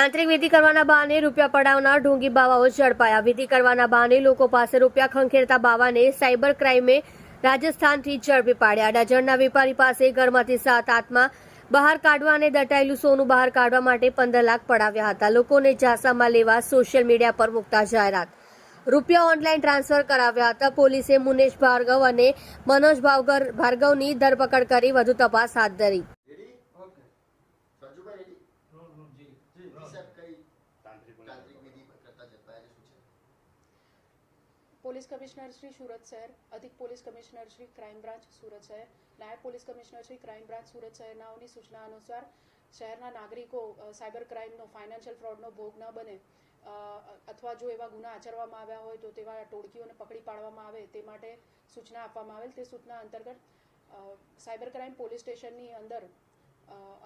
તાંત્રિક વિધિ કરવાના બહાને રૂપિયા પડાવનાર ઢોંગી બાવાઓ ઝડપાયા. વિધિ કરવાના બહાને લોકો પાસે રૂપિયા ખંખેરતા બાવાને સાયબર ક્રાઇમે રાજસ્થાનથી ઝડપી પાડ્યા. ડઝનના વેપારી પાસે ઘરમાંથી સાત આત્મા બહાર કાઢવા અને દટાયેલું સોનું બહાર કાઢવા માટે પંદર લાખ પડાવ્યા હતા. લોકોને ઝાંસામાં લેવા સોશિયલ મીડિયા પર મુકતા જાહેરાત. રૂપિયા ઓનલાઈન ટ્રાન્સફર કરાવ્યા હતા. પોલીસે મુનેશ ભાર્ગવ અને મનોજ ભાવગર ભાર્ગવની ધરપકડ કરી વધુ તપાસ હાથ ધરી રેડી ઓકે સંજુભાઈ રેડી જી સાહેબ કઈ તાંત્રિક તાંત્રિક વિધિ કરતા ઝડપાયા છે શું છે પોલીસ કમિશનર શ્રી સુરત શહેર, અધિક police commissioner Shri crime branch Surat શહેર, નાયબ police commissioner Shri crime branch Surat શહેરનાઓની સૂચના અનુસાર શહેરના નાગરિકો સાયબર ક્રાઇમનો, ફાઇનાન્શિયલ ફ્રોડનો ભોગ ન બને અથવા જો એવા ગુના આચરવામાં આવ્યા હોય તો તેવા ટોળકીઓને પકડી પાડવામાં આવે તે માટે સૂચના આપવામાં આવેલ. તે સૂચના અંતર્ગત સાયબર ક્રાઇમ પોલીસ સ્ટેશનની અંદર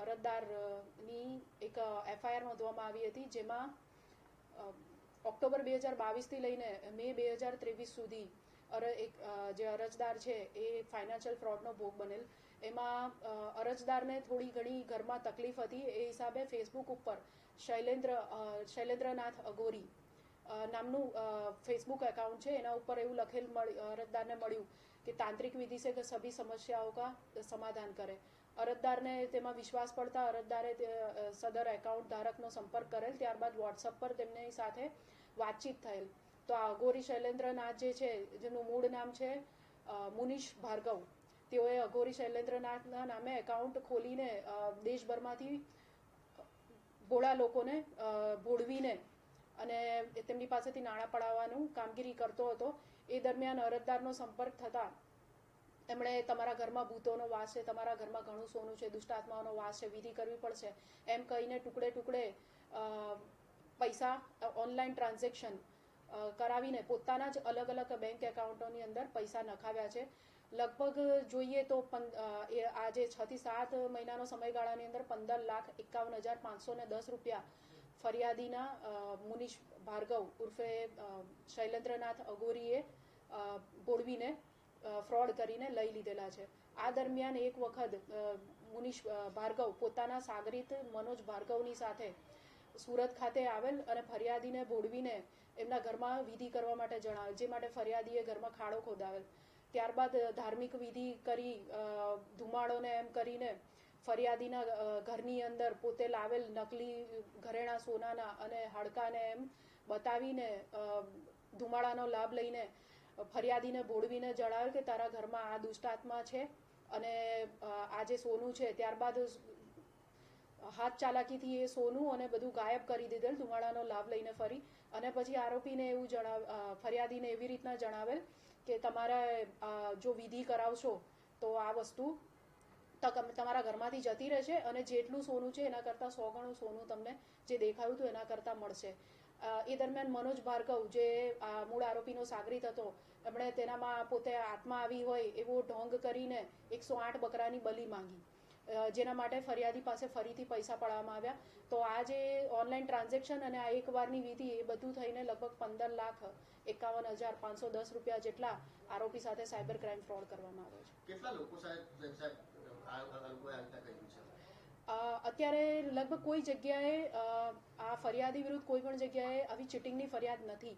અરજદારની એક એફઆઈઆર નોંધવામાં આવી હતી જેમાં ઓક્ટોબર બે હજાર બાવીસથી લઈને મે બે હજાર ત્રેવીસ સુધી અર એક જે અરજદાર છે એ ફાઇનાન્શિયલ ફ્રોડનો ભોગ બનેલ. એમાં અરજદારને થોડી ઘણી ઘરમાં તકલીફ હતી. એ હિસાબે ફેસબુક ઉપર શૈલેન્દ્ર શૈલેન્દ્રનાથ અગોરી નામનું ફેસબુક એકાઉન્ટ છે. એના ઉપર એવું લખેલ અરજદારને મળ્યું કે તાંત્રિક વિધિ સે સભી સમસ્યાઓ કા સમાધાન કરે. અરજદારને તેમાં વિશ્વાસ પડતા અરજદારે સદર એકાઉન્ટ ધારકનો સંપર્ક કરેલ, ત્યારબાદ વોટ્સઅપ પર તેમની સાથે વાતચીત થયેલ. તો આ અઘોરી શૈલેન્દ્રનાથ જે છે, જેનું મૂળ નામ છે મુનિષ ભાર્ગવ, તેઓએ અઘોરી શૈલેન્દ્રનાથના નામે એકાઉન્ટ ખોલીને દેશભરમાંથી ભોળા લોકોને ભોળવીને અને તેમની પાસેથી નાણાં પડાવવાનું કામગીરી કરતો હતો. એ દરમિયાન અરજદારનો સંપર્ક થતાં એમણે તમારા ઘરમાં ભૂતોનો વાસ છે, તમારા ઘરમાં ઘણું સોનું છે દુષ્ટાત્માઓનો વાસ છે, વિધિ કરવી પડશે. એમ કહીને ટુકડે ટુકડે પૈસા ઓનલાઈન ટ્રાન્ઝેક્શન કરાવીને પોતાના જ અલગ અલગ બેંક એકાઉન્ટોની અંદર પૈસા નખાવ્યા છે. લગભગ જોઈએ તો આજે છ થી સાત મહિનાનો સમયગાળાની અંદર પંદર લાખ એકાવન હજાર પાંચસો ને દસ રૂપિયા ફરિયાદીના મુનિષ ભાર્ગવ ઉર્ફે શૈલેન્દ્રનાથ અગોરીએ ગોળવીને ફ્રોડ કરીને લઈ લીધેલા છે. આ દરમિયાન એક વખત અ, ભાર્ગવ પોતાના સાગરીત મનોજ ભાર્ગવની સાથે સુરત ખાતે આવેલ અને ફરિયાદીને ભોળવીને એમના ઘરમાં વિધિ કરવા માટે જણાવેલ જે માટે ફરિયાદીએ ઘરમાં ખાડો ખોદાવેલ. ત્યારબાદ ધાર્મિક વિધિ કરી ધુમાડોને એમ કરીને ફરિયાદીના ઘરની અંદર પોતે લાવેલ નકલી ઘરેણા સોનાના અને હાડકાને એમ બતાવીને ધુમાડાનો લાભ લઈને ફરિયાદીને બોળવીને જણાવ્યું કે તારા ઘરમાં આ દુષ્ટાત્મા છે અને આ જે સોનું છે, ત્યારબાદ હાથ ચાલાકીથી એ સોનું અને બધું ગાયબ કરી દીધેલ, ધુમાડાનો લાભ લઈને ફરી અને પછી આરોપીને એવું જણાવ ફરિયાદીને એવી રીતના જણાવેલ કે તમારે જો વિધિ કરાવશો તો આ વસ્તુ તમારા ઘરમાંથી જતી રહેશે અને જેટલું સોનું છે એના કરતાં સો ગણું સોનું તમને જે દેખાયું હતું એના કરતાં મળશે. એ દરમિયાન મનોજ ભાર્ગવ જે મૂળ આરોપીનો સાગરીત હતો, એમણે તેનામાં પોતે આત્મા આવી હોય એવો ઢોંગ કરીને એકસો આઠ બકરાની બલી માંગી. જેના માટે ફરિયાદી પાસે ફરીથી પૈસા પડાવવામાં આવ્યા. તો આ જે ઓનલાઈન ટ્રાન્ઝેક્શન અને આ એક વારની વિધિ એ બધું થઈને લગભગ પંદર લાખ એકાવન હજાર પાંચસો દસ રૂપિયા જેટલા આરોપી સાથે સાયબર ક્રાઇમ ફ્રોડ કરવામાં આવ્યો છે. કેટલા લોકો સાહેબ અત્યારે લગભગ કોઈ જગ્યાએ આ ફરિયાદી વિરુદ્ધ કોઈ પણ જગ્યાએ આવી ચીટિંગની ફરિયાદ નથી.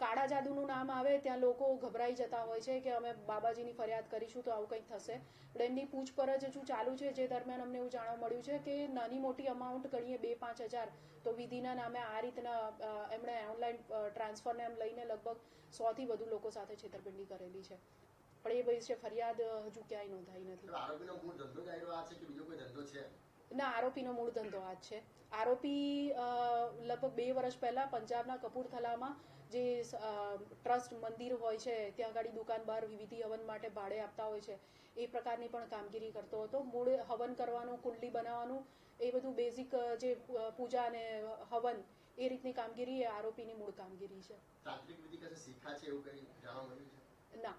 કાળા જાદુનું નામ આવે ત્યાં લોકો ગભરાઈ જતા હોય છે કે અમે બાબાજીની ફરિયાદ કરીશું તો આવું કંઈક થશે. પણ એમની પૂછપરછ હજુ ચાલુ છે જે દરમિયાન અમને એવું જાણવા મળ્યું છે કે નાની મોટી અમાઉન્ટ ગણીએ બે પાંચ હજાર. તો વિધિના નામે આ રીતના એમણે ઓનલાઈન ટ્રાન્સફરને એમ લઈને લગભગ સોથી વધુ લોકો સાથે છેતરપિંડી કરેલી છે. પણ એ વિશે ફરિયાદ હજુ ક્યાંય નોંધાઈ નથી. આરોપીનો મૂળ ધંધો જ આ છે કે બીજો કોઈ ધંધો છે? ના આરોપીનો મૂળ ધંધો આ છે. આરોપી લગભગ બે વર્ષ પહેલા પંજાબના કપૂરથલામાં જે ટ્રસ્ટ મંદિર હોય છે ત્યાં આગળ દુકાન બહાર વિધિ હવન માટે ભાડે આપતા હોય છે એ પ્રકારની પણ કામગીરી કરતો હતો. મૂળ હવન કરવાનું કુંડલી બનાવવાનું એ બધું બેઝિક જે પૂજા અને હવન એ રીતની કામગીરી એ આરોપીની મૂળ કામગીરી છે. તાંત્રિક વિધિ કશે શીખા છે એવું કંઈ જાણવા મળ્યું છે? ના.